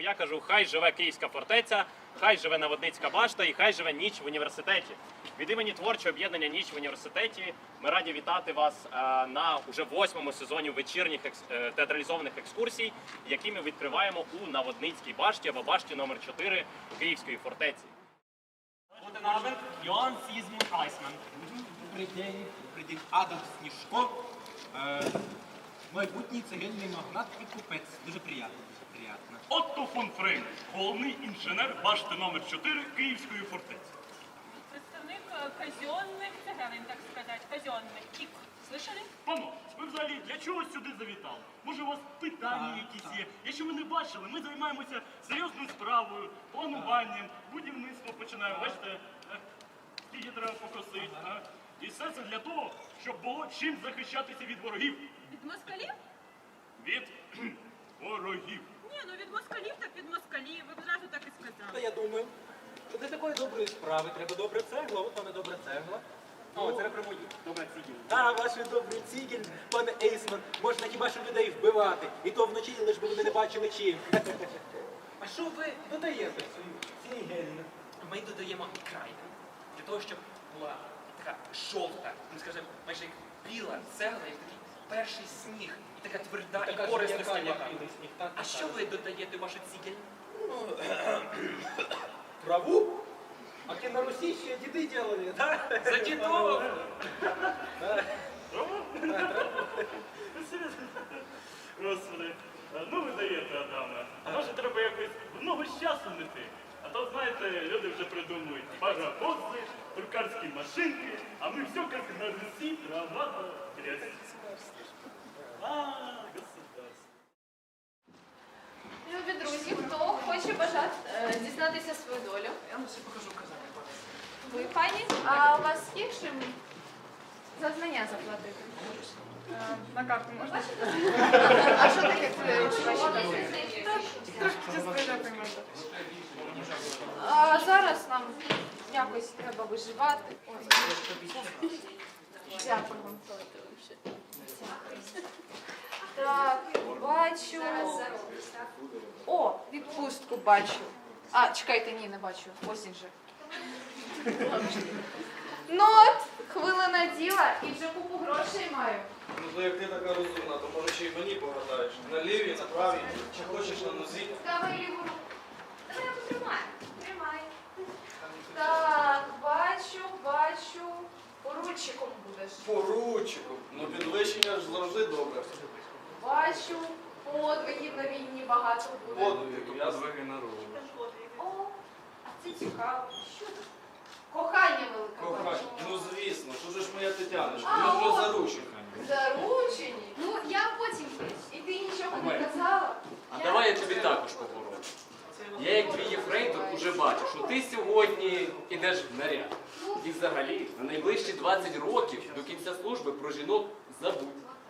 я кажу, хай живе Київська фортеця, хай живе Наводницька башта і хай живе ніч в університеті. Від імені творчого об'єднання Ніч в університеті ми раді вітати вас е, на уже восьмому сезоні вечірніх е, театралізованих екскурсій, які ми відкриваємо у Наводницькій башті або башті номер 4 Київської фортеці. Abend, Johann Siegmund Добрий день, добрий день. Адам Сніжко Е, майбутній цегельний магнат і купець. Дуже приємно, дуже приємно. Отто фон Фрейм, головний інженер башти номер 4 Київської фортеці. Представник э, казенных цыган, так сказать, казенных. КИК. Слышали? Пано, ви взагалі для чого сюди завітали? Може, у вас питання якісь є? Якщо ви не бачили, ми займаємося серйозною справою, плануванням, будівництво починаємо. Бачите, е, скільки треба покосити. а? І все це для того, щоб було чим захищатися від ворогів. Від москалів? Від кхм, ворогів. Ні, ну від москалів так від москалів. Ви б зразу так і Та сказали. я думаю, що для такої доброї справи треба добре цегла, от пане добре цегла. О, це про мої. Добре, Цігін. Та, ваш добрий цігель, пане Ейсман, можна хіба що людей вбивати. І то вночі, лиш би вони не бачили чим. А що ви додаєте в свою цігельну? Ми додаємо край для того, щоб була така жовта, ну скажімо, майже як біла цегла, як такий перший сніг, і така тверда і корисна яка, як слива. білий сніг, А що ви додаєте в вашу цігель? Траву? А ти на Русі ще діди делали, так? За дідом! Господи, ну ви даєте, Адаме. А може треба якось в ногу з часом нести? А то, знаєте, люди вже придумують паровози, друкарські машинки, а ми все як на. А, государство. Любі друзі, хто хоче бажати е, дізнатися свою долю? Я вам все покажу казати. Ви пані, а у вас є чим за знання заплатити? На карту можна? А що таке е, чи ваші долі? Трошки частина приймати. А зараз нам якось треба виживати. Ой. Дякую. Так, бачу. О, відпустку бачу. А, чекайте, ні, не бачу. Ось він же. Ну от, хвилина діла і вже купу грошей маю. Ну то як ти така розумна, то може ще й мені погадаєш. На лівій, на правій, чи хочеш на нозі. Давай ліву руку. Так, бачу, бачу. Поручиком будеш. Поручиком. Ну підвищення ж завжди добре. Бачу, подвигів на війні багато буде. Подвиг, я звики на руку. О, а це цікаво. Що це? Кохання велике Кохай, бачу. ну звісно, що ж моя Тетяночка, А, ми вже от. заручені. Заручені? Ну, я потім. І ти нічого не казала? А давай я тобі також поговорю Я як твій єфрейтор уже бачу, що ти сьогодні йдеш в наряд. І взагалі на найближчі 20 років до кінця служби про жінок забудь.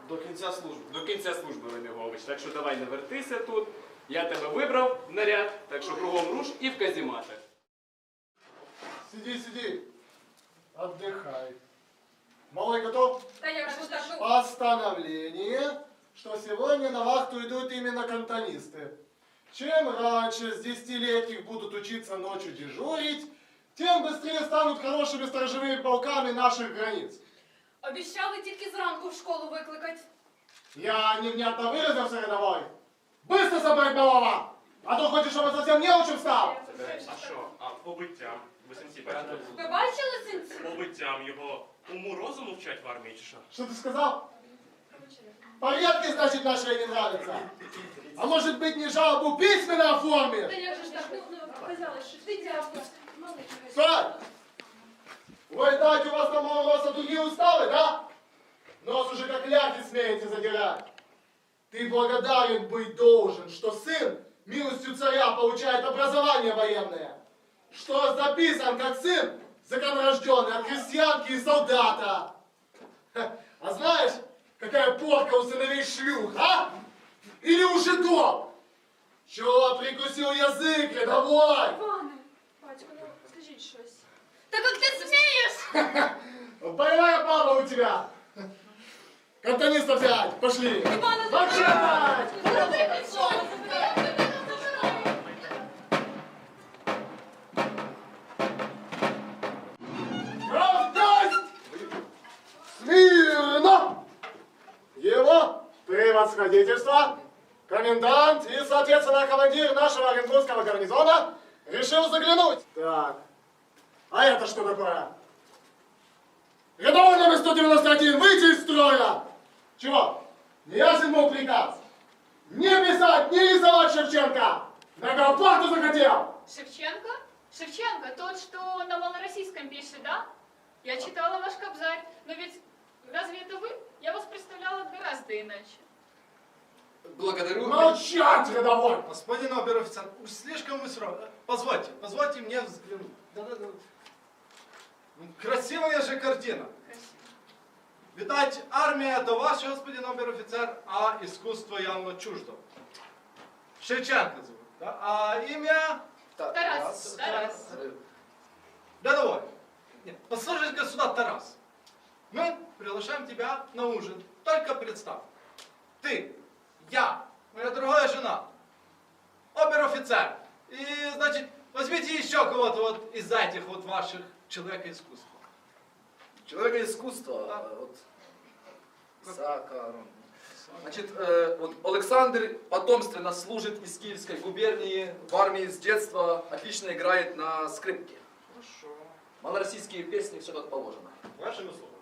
До кінця служби. До кінця служби, Лемігович. Так що давай не вертися тут. Я тебе вибрав в наряд, так що кругом руш і в казімати. Сиди, сиди. Отдыхай. Малый готов? Та як же так, ну, Постановление, что сегодня на вахту идут именно кантонисты. Чем раньше с десятилетних будут учиться ночью дежурить, тем быстрее станут хорошими сторожевыми полками наших границ. Обіцяли тільки зранку в школу викликати. Я невнятно выразился, рядовой. Быстро собрать малого! А то хочешь, чтобы совсем не учим стал! А що? А побиттям? Ви сенсі бачите? Ви бачили синці? Побиттям його уму розуму вчать в армії чи що? Что ты сказал? Порядки, значит, наши не нравятся. А может быть, не жалобу письменно Та оформит? як же так, ну, ну, казали, що ти дядько. Стой! Вы знаете, у вас там роста другие уставы, да? Нос уже как ляки смеете задирать. Ты благодарен быть должен, что сын милостью царя получает образование военное. Что записан как сын законорожденный от крестьянки и солдата. А знаешь, какая порка у сыновей шлюх, а? Или уже жидов? Чего прикусил язык, Давай! Пане, батько, ну скажіть щось. Та як ти смієш? Боевая баба у тебя. Кантониста взять, пошли. Іване, Молчать! забирай! Превосходительство, комендант и, соответственно, командир нашего Оренбургского гарнизона решил заглянуть. Так, а это что такое? Рядовой номер 191, выйти из строя! Чего? Не ясен был приказ? Не писать, не рисовать Шевченко! На компакту захотел! Шевченко? Шевченко, тот, что на малороссийском пишет, да? Я читала ваш кобзарь, но ведь разве это вы? Я вас представляла гораздо иначе. Благодарю. Молчать, рядовой! Господин обер-офицер, уж слишком вы сразу. Позвольте, позвольте мне взглянуть. Да-да-да. Ну, Красивая же картина. Красиво. Видать, армия это ваш, господин обер-офицер, а искусство явно чуждо. Шевченко зовут, да? А имя? Тарас, Тарас. Рядовой. Нет, послушай-ка сюда, Тарас. Мы приглашаем тебя на ужин. Только представь. Ты, я, моя другая жена, обер-офицер. И, значит, возьмите еще кого-то вот из этих вот ваших человека искусства. Человека искусства, от Сака. Значит, э, вот Александр потомственно служит из Киевской губернии, в армии с детства, отлично играет на скрипке. Хорошо. Малороссийские песни, все как положено. Вашими словами.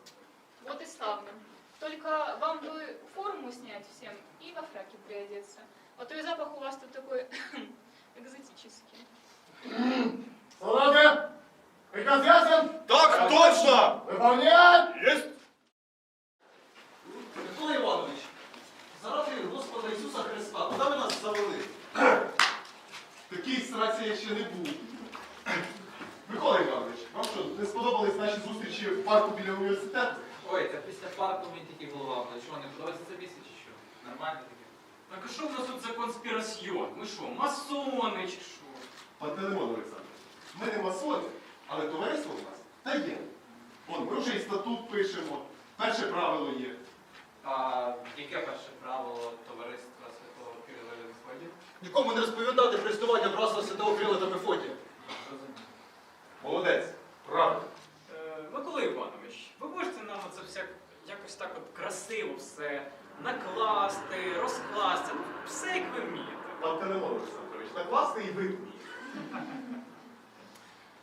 Вот и славно. Только вам бы форму снять всем и во фраке приодеться. А то и запах у вас тут такой экзотический. Солдаты! Приказ ясен? Так точно! Выполнять! Есть! Микола Іванович, заради Господа Ісуса Христа, куди ви нас завели? Такій сраці я ще не був. Микола Іванович, вам що, не сподобались наші зустрічі в парку біля університету? Мені тільки голова була. Що, не подобається це місце чи що? Нормально таке? Так а що в нас тут за конспірасьйон? Ми що, масони чи що? Пантелеймон Олександр, ми не масони, але товариство у нас таємне. Вон, ми вже і статут пишемо, перше правило є. А яке перше правило товариства Святого Кирила і Мефодія? Нікому не розповідати про існування братства Святого Кирила та Мефодія. Молодець, правильно. Е, Микола Іванович, ви можете нам це все якось так от красиво все накласти, розкласти, ну, все як ви вмієте. Пантелеймон Олександрович, накласти і витніть.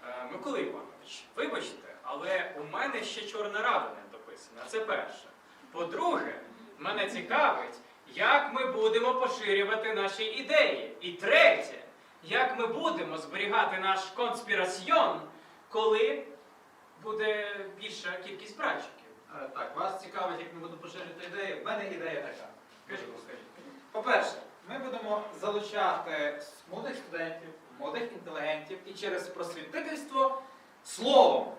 Е, Микола Іванович, вибачте, але у мене ще чорна рада не дописана. Це перше. По-друге, мене цікавить, як ми будемо поширювати наші ідеї. І третє, як ми будемо зберігати наш конспірасьйон, коли буде більша кількість братчиків. Е, Так, вас цікавить, як ми будемо поширювати ідеї. В мене ідея така. Скажіть, скажіть. По-перше, ми будемо залучати молодих студентів, молодих інтелігентів і через просвітительство словом.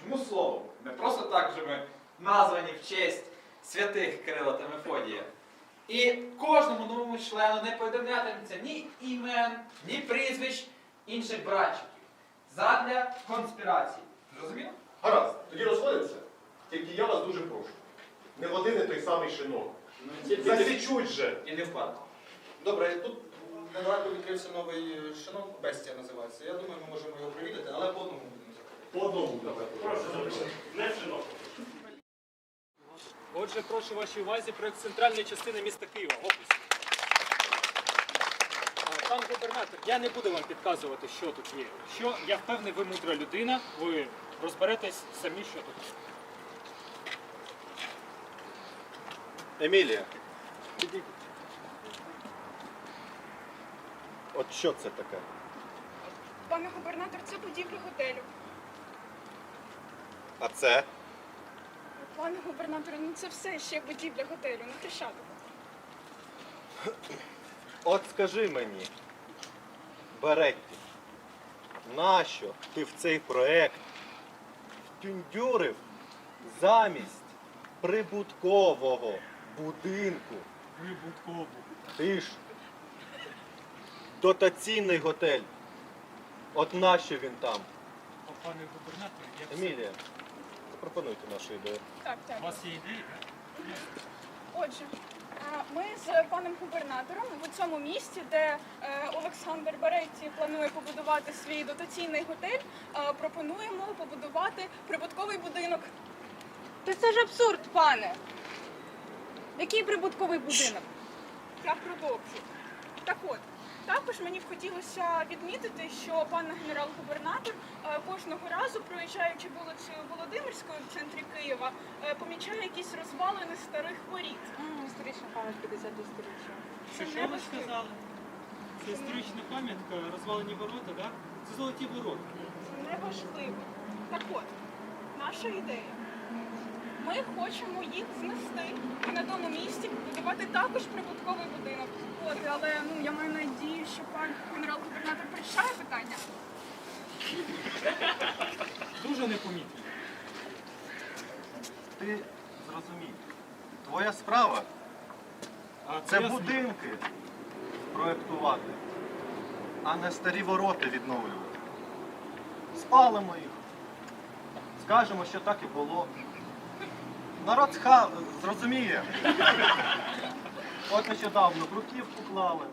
Чому словом? Не просто так же ми названі в честь святих Кирила та Мефодія. І кожному новому члену не повідомлятиметься ні імен, ні прізвищ інших братчиків. Задля конспірації. Зрозуміло? Гаразд, тоді розходимося. Тільки я вас дуже прошу. Не в один і той самий шинок. Засічуть же. І не впадку. Добре, тут недалеко відкрився новий е, шинок, Бестія називається. Я думаю, ми можемо його привідати, але по одному будемо заходити. По одному давайте. Прошу запишіть. Не вчинок. Отже, прошу вашій увазі проект центральної частини міста Києва. Опис. Пан губернатор, я не буду вам підказувати, що тут є. Що я впевнений, ви мудра людина, ви розберетесь самі, що тут. Емілія, от що це таке? Пане губернатор, це будівля готелю. А це? Пане губернатор, ну це все ще будівля готелю, не Хрещатику. От скажи мені, Беретті, нащо ти в цей проект втюндюрив замість прибуткового будинку? Прибутково. Ти ж дотаційний готель. От нащо він там? Пане губернатор, я все... Емілія, запропонуйте нашу ідею. Так, У вас є ідеї? Отже, е, ми з паном губернатором в цьому місті, де е, Олександр Беретті планує побудувати свій дотаційний готель, е, пропонуємо побудувати прибутковий будинок. Та це ж абсурд, пане. Який прибутковий будинок? Я продовжу. Так от, також мені б хотілося відмітити, що пан генерал-губернатор е, кожного разу, проїжджаючи вулицею Володимирською в центрі Києва, е, помічає якісь розвалини старих воріт. Історична пам'ять 50 сторіччя. Це Що ви сказали? Це історична пам'ятка, розвалені ворота, так? Це золоті ворота. Це неважливо. Так от, наша ідея. Ми хочемо їх знести і на тому місці будувати також прибутковий будинок. От, але ну я маю надію, що пан генерал-губернатор прийшає питання. Дуже непомітно. Ти зрозумій. Твоя справа А це я- будинки проєктувати, а не старі вороти відновлювати. Спалимо їх. Скажемо, що так і було. Народ ха зрозуміє. От нещодавно бруківку клали,